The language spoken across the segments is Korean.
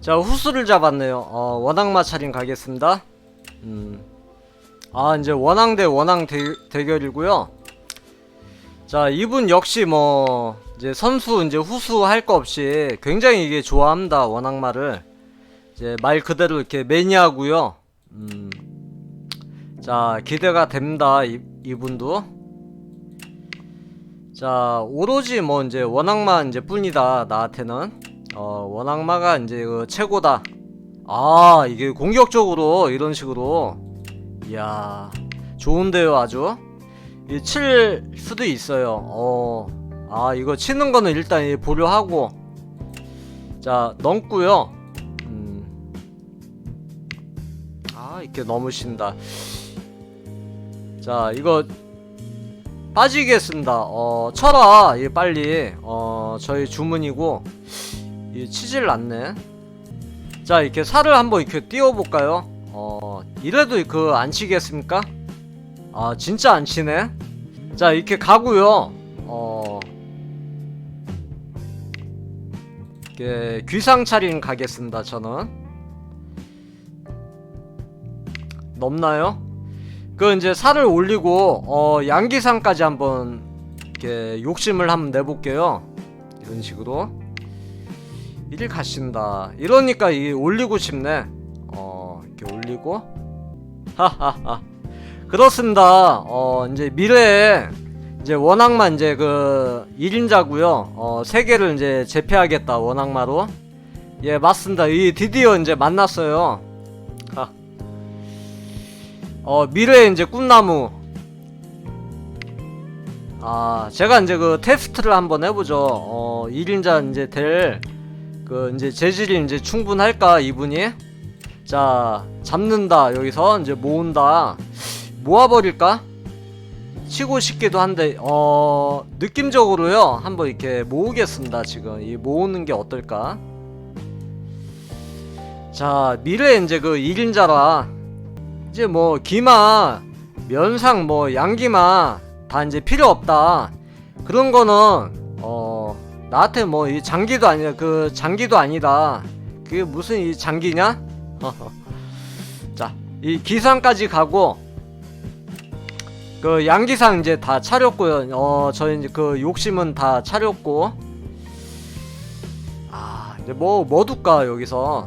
자 후수를 잡았네요. 어 원앙마 차림 가겠습니다. 음 아 이제 원앙 대 원앙 대, 대결이고요. 자 이분 역시 뭐 이제 선수 이제 후수 할 거 없이 굉장히 이게 좋아합니다 원앙마를. 이제 말 그대로 이렇게 매니아고요. 음 자 기대가 됩니다 이, 이분도 자 오로지 뭐 이제 원악마 이제 뿐이다 나한테는. 어 원악마가 이제 그 최고다. 아 이게 공격적으로 이런 식으로. 이야 좋은데요 아주? 이 칠 수도 있어요. 어 아 이거 치는 거는 일단 이 보류하고. 자 넘고요. 음 아 이렇게 넘으신다. 자 이거 빠지겠습니다. 어, 쳐라. 이 빨리. 어, 저희 주문이고. 이 치질 않네. 자, 이렇게 살을 한번 이렇게 띄워 볼까요? 어, 이래도 그 안 치겠습니까? 아, 진짜 안 치네. 자, 이렇게 가고요. 어. 이렇게 귀상 차림 가겠습니다. 저는. 넘나요? 그 이제 살을 올리고 어 양기상까지 한번 이렇게 욕심을 한번 내볼게요. 이런 식으로 이리 가신다. 이러니까 이 올리고 싶네. 어 이렇게 올리고 하하하 그렇습니다. 어 이제 미래에 이제 원악마 이제 그 1인자고요. 어 세계를 이제 제패하겠다 원악마로. 예 맞습니다. 이 드디어 이제 만났어요. 하. 어 미래의 이제 꿈나무. 아 제가 이제 그 테스트를 한번 해보죠. 어 1인자 이제 될 그 이제 재질이 이제 충분할까 이분이? 자 잡는다. 여기서 이제 모은다. 모아버릴까? 치고 싶기도 한데 어 느낌적으로요. 한번 이렇게 모으겠습니다 지금. 이 모으는 게 어떨까? 자 미래 이제 그 1인자라 이제 뭐 기마, 면상, 뭐 양기마 다 이제 필요 없다. 그런 거는 어 나한테 뭐 이 장기도 아니야 그 장기도 아니다. 그게 무슨 이 장기냐? 자, 이 기상까지 가고 그 양기상 이제 다 차렸고요. 어 저희 이제 그 욕심은 다 차렸고 아 이제 뭐 뭐 둘까 여기서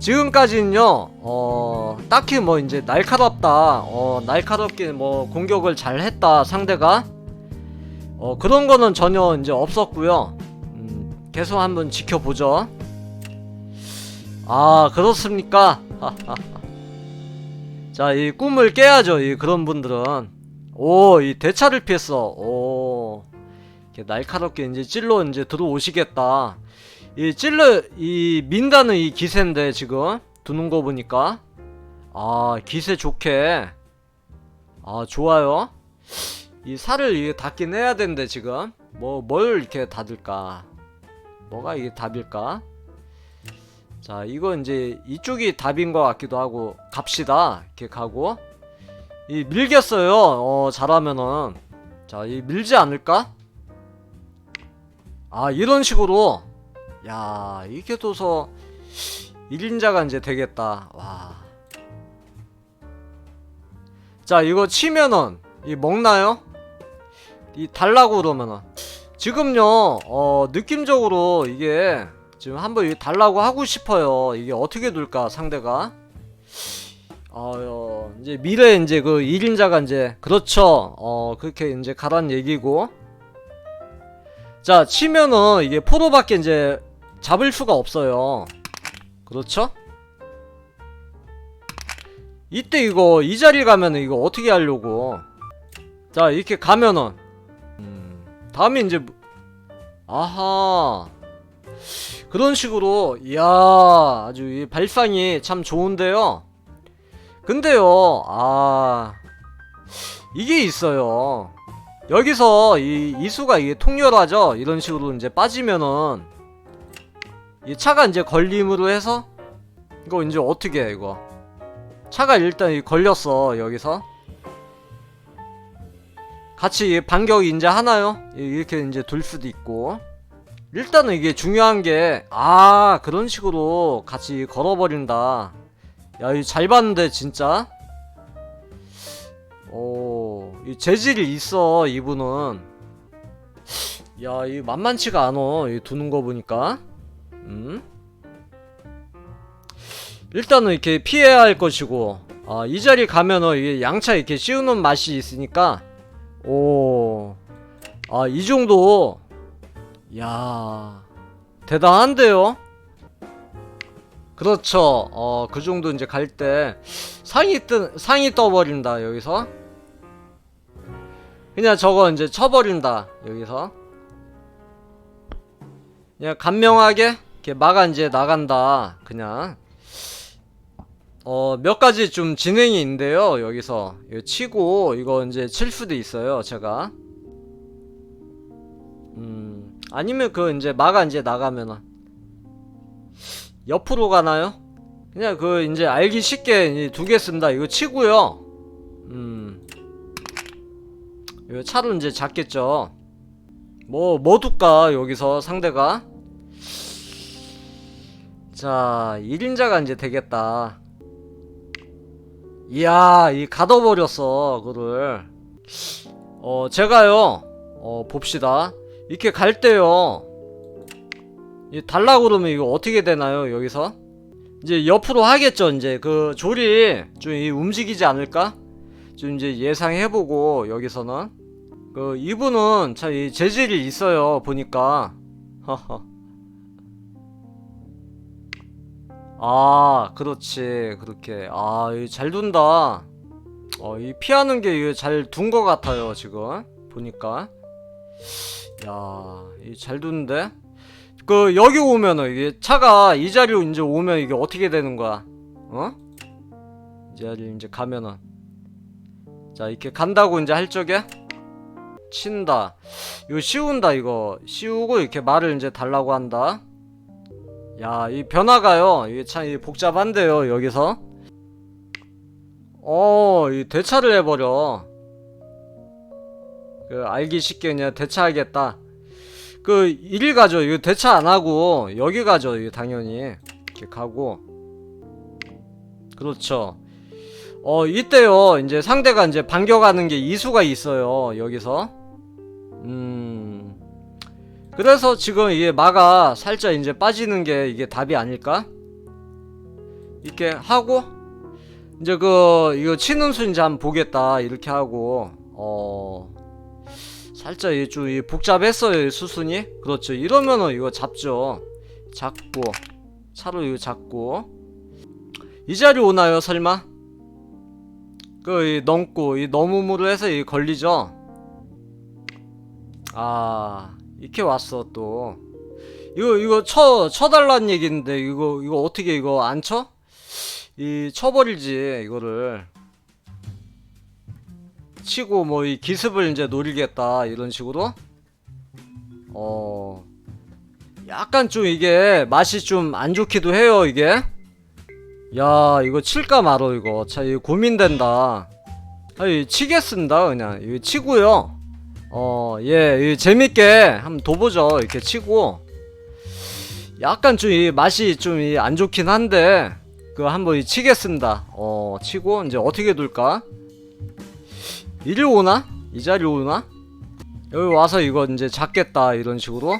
지금까지는요, 어, 딱히 뭐 이제 날카롭다, 어, 날카롭게 뭐 공격을 잘 했다, 상대가. 어, 그런 거는 전혀 이제 없었고요 음, 계속 한번 지켜보죠. 아, 그렇습니까? 자, 이 꿈을 깨야죠, 이 그런 분들은. 오, 이 대차를 피했어. 오. 날카롭게 이제 찔러 이제 들어오시겠다. 이 찔러 이 민다는 이 기세인데 지금. 두는 거 보니까. 아 기세 좋게. 아 좋아요. 이 살을 이게 닫긴 해야 되는데 지금. 뭐 뭘 이렇게 닫을까? 뭐가 이게 답일까? 자 이거 이제 이쪽이 답인 것 같기도 하고 갑시다. 이렇게 가고. 이 밀겠어요. 어 잘하면은. 자 이 밀지 않을까? 아 이런 식으로 야 이게 도서 1인자가 이제 되겠다. 와. 자 이거 치면은 이 먹나요? 이 달라고 그러면은. 지금요 어 느낌적으로 이게 지금 한번 이 달라고 하고 싶어요. 이게 어떻게 둘까 상대가? 어 이제 미래 이제 그 1인자가 이제 그렇죠. 어 그렇게 이제 가란 얘기고. 자 치면은 이게 포로밖에 이제 잡을 수가 없어요. 그렇죠? 이때 이거 이 자리 가면은 이거 어떻게 하려고? 자 이렇게 가면은 음, 다음에 이제 뭐- 아하 그런 식으로 이야 아주 이 발상이 참 좋은데요. 근데요 아 이게 있어요. 여기서 이 이수가 이게 통렬하죠. 이런 식으로 이제 빠지면은 이 차가 이제 걸림으로 해서 이거 이제 어떻게 해 이거 차가 일단 이 걸렸어 여기서 같이 반격이 이제 하나요? 이렇게 이제 돌 수도 있고. 일단은 이게 중요한 게, 아, 그런 식으로 같이 걸어버린다. 야, 이거 잘 봤는데, 진짜? 오, 이 재질이 있어, 이분은. 야, 이 만만치가 않어, 이 두는 거 보니까. 음? 일단은 이렇게 피해야 할 것이고, 아, 이 자리 가면은 이게 양차 이렇게 씌우는 맛이 있으니까, 오, 아, 이 정도, 야 대단한데요? 그렇죠. 어, 그 정도 이제 갈 때 상이 뜨, 상이 떠버린다, 여기서. 그냥 저거 이제 쳐버린다, 여기서. 그냥 간명하게, 이렇게 막아 이제 나간다, 그냥. 어, 몇 가지 좀 진행이 있는데요, 여기서. 이거 치고, 이거 이제 칠 수도 있어요, 제가. 음, 아니면 그 이제 막아 이제 나가면은. 옆으로 가나요? 그냥 그 이제 알기 쉽게 두 개 쓴다. 이거 치고요. 음. 이거 차로 이제 잡겠죠. 뭐, 뭐 둘까, 여기서 상대가? 자, 1인자가 이제 되겠다. 이야, 이 가둬버렸어, 그거를. 어, 제가요, 어, 봅시다. 이렇게 갈 때요. 이 달라고 그러면 이거 어떻게 되나요, 여기서? 이제 옆으로 하겠죠, 이제. 그 조리 좀이 움직이지 않을까? 좀 이제 예상해보고, 여기서는. 그, 이분은 참 이 재질이 있어요, 보니까. 허허. 아, 그렇지. 그렇게. 아, 이잘 둔다. 어, 이 피하는 게 잘 둔 것 같아요, 지금. 보니까. 야, 이잘 두는데? 그, 여기 오면은, 이게 차가 이 자리로 이제 오면 이게 어떻게 되는 거야? 어? 이 자리 이제 가면은. 자, 이렇게 간다고 이제 할 적에? 친다. 이거 씌운다, 이거. 씌우고 이렇게 말을 이제 달라고 한다. 야, 이 변화가요. 이게 참이 복잡한데요, 여기서. 어, 이 대차를 해버려. 그 알기 쉽게 그냥 대차하겠다. 그 이리 가죠. 이거 대차 안 하고 여기 가죠. 이거 당연히 이렇게 가고. 그렇죠. 어 이때요. 이제 상대가 이제 반격하는 게 이수가 있어요. 여기서. 음. 그래서 지금 이게 마가 살짝 이제 빠지는 게 이게 답이 아닐까? 이렇게 하고 이제 그 이거 치는 수 이제 한번 보겠다. 이렇게 하고 어 살짝 이 복잡했어요 이 수순이. 그렇죠. 이러면은 이거 잡죠. 잡고 차로 이거 잡고. 이 자리 오나요 설마? 그이 넘고 이 넘음으로 해서 이 걸리죠? 아 이렇게 왔어 또. 이거 이거 쳐 쳐달라는 얘기인데 이거 이거 어떻게 이거 안 쳐? 이 쳐버리지 이거를. 치고 뭐 이 기습을 이제 노리겠다 이런 식으로? 어. 약간 좀 이게 맛이 좀 안 좋기도 해요 이게. 야 이거 칠까 말어 이거. 자 이거 고민된다. 아이 치겠습니다 그냥. 이거 치고요 어 예 재밌게 한번 둬보죠. 이렇게 치고. 약간 좀 이 맛이 좀안 좋긴 한데 그 한번 이 치겠습니다. 어 치고 이제 어떻게 둘까? 이리 오나? 이 자리 오나? 여기 와서 이거 이제 잡겠다 이런 식으로.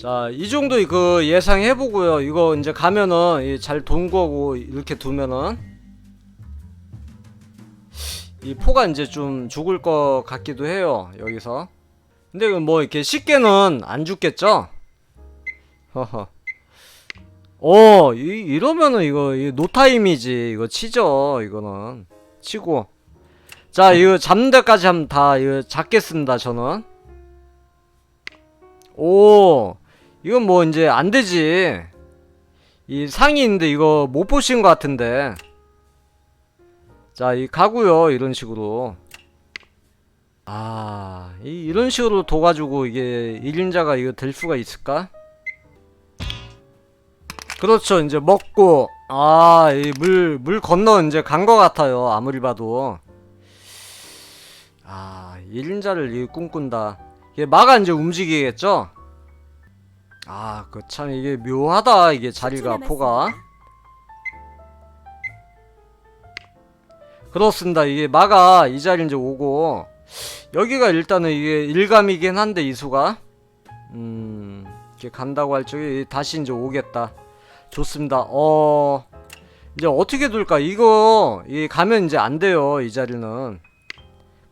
자 이 정도 그 예상해보고요. 이거 이제 가면은 잘 돈 거고 이렇게 두면은 이 포가 이제 좀 죽을 것 같기도 해요 여기서. 근데 뭐 이렇게 쉽게는 안 죽겠죠? 허허. 어 이, 이러면은 이거 이 노타임이지 이거 치죠 이거는. 치고. 자 이거 잡는 데까지 하면 다 이거 잡겠습니다 저는. 오 이건 뭐 이제 안 되지. 이 상이 있는데 이거 못 보신 것 같은데 자 이 가구요 이런 식으로 아 이, 이런 식으로 둬가지고 이게 1인자가 이거 될 수가 있을까? 그렇죠 이제 먹고 아 이 물 물 건너 이제 간 것 같아요 아무리 봐도 아 1인자를 이 꿈꾼다. 이게 마가 이제 움직이겠죠? 아, 그 참 이게 묘하다. 이게 자리가 포가. 그렇습니다. 이게 마가 이 자리 이제 오고 여기가 일단은 이게 일감이긴 한데 이수가 음 이렇게 간다고 할 적에 다시 이제 오겠다. 좋습니다. 어 이제 어떻게 둘까? 이거 이 가면 이제 안 돼요. 이 자리는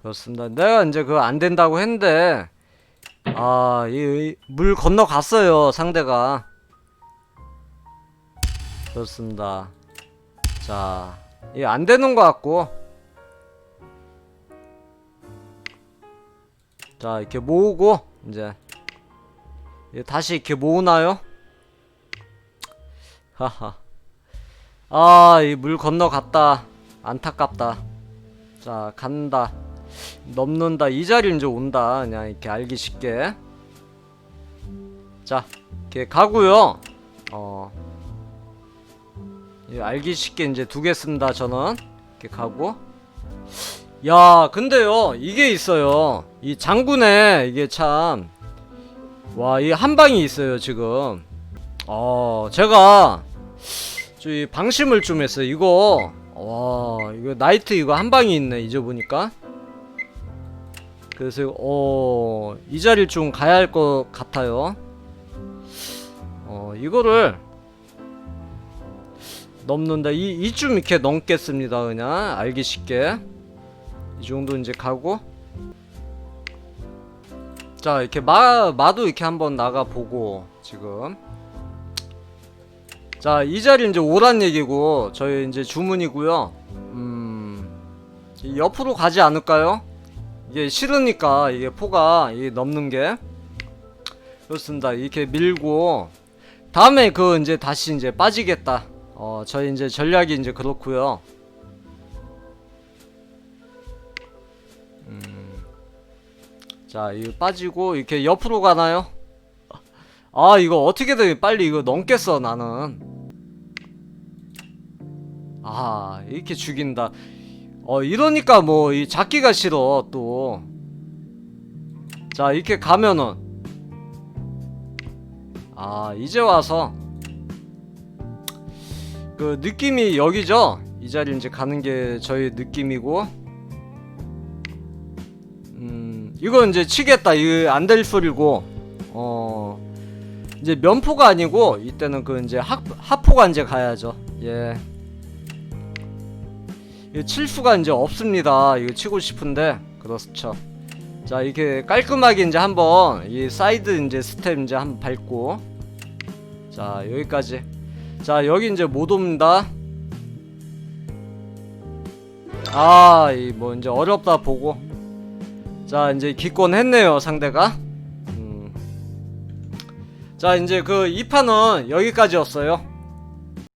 그렇습니다. 내가 이제 그거 안 된다고 했는데 아이 물 건너 갔어요 상대가 그렇습니다. 자, 이게 안 되는 것 같고. 자 이렇게 모으고 이제. 이제 다시 이렇게 모으나요? 하하. 아 이 물 건너갔다. 안타깝다. 자 간다. 넘는다. 이 자리 이제 온다. 그냥 이렇게 알기 쉽게. 자 이렇게 가고요. 어 예, 알기 쉽게 이제 두겠습니다 저는. 이렇게 가고. 야 근데요 이게 있어요. 이 장군에 이게 참 와 이 한 방이 있어요 지금. 어 제가 저이 방심을 좀 했어요 이거. 와 이거 나이트 이거 한 방이 있네 잊어보니까. 그래서 어이 자리를 좀 가야 할 것 같아요. 어 이거를 넘는다. 이 이쯤 이렇게 넘겠습니다 그냥. 알기 쉽게. 이 정도 이제 가고. 자 이렇게 마 마도 이렇게 한번 나가 보고 지금. 자 이 자리 이제 오란 얘기고 저희 이제 주문이고요. 음이 옆으로 가지 않을까요? 이게 싫으니까 이게 포가 이 넘는 게. 그렇습니다. 이렇게 밀고 다음에 그 이제 다시 이제 빠지겠다 어 저희 이제 전략이 이제 그렇고요 자, 이거 빠지고 이렇게 옆으로 가나요? 아, 이거 어떻게든 빨리 이거 넘겠어, 나는. 아, 이렇게 죽인다. 어, 이러니까 뭐, 이 잡기가 싫어, 또. 자, 이렇게 가면은. 아, 이제 와서. 그 느낌이 여기죠? 이 자리 이제 가는 게 저희 느낌이고. 음, 이거 이제 치겠다. 이거 안 될 소리고, 어, 이제 면포가 아니고, 이때는 그 이제 학, 하포가 이제 가야죠. 예. 이거 칠 수가 이제 없습니다. 이거 치고 싶은데, 그렇죠. 자, 이렇게 깔끔하게 이제 한번, 이 사이드 이제 스텝 이제 한번 밟고, 자, 여기까지. 자, 여기 이제 못 옵니다. 아, 이 뭐 이제 어렵다 보고. 자 이제 기권 했네요 상대가 음. 자 이제 그 2판은 여기까지였어요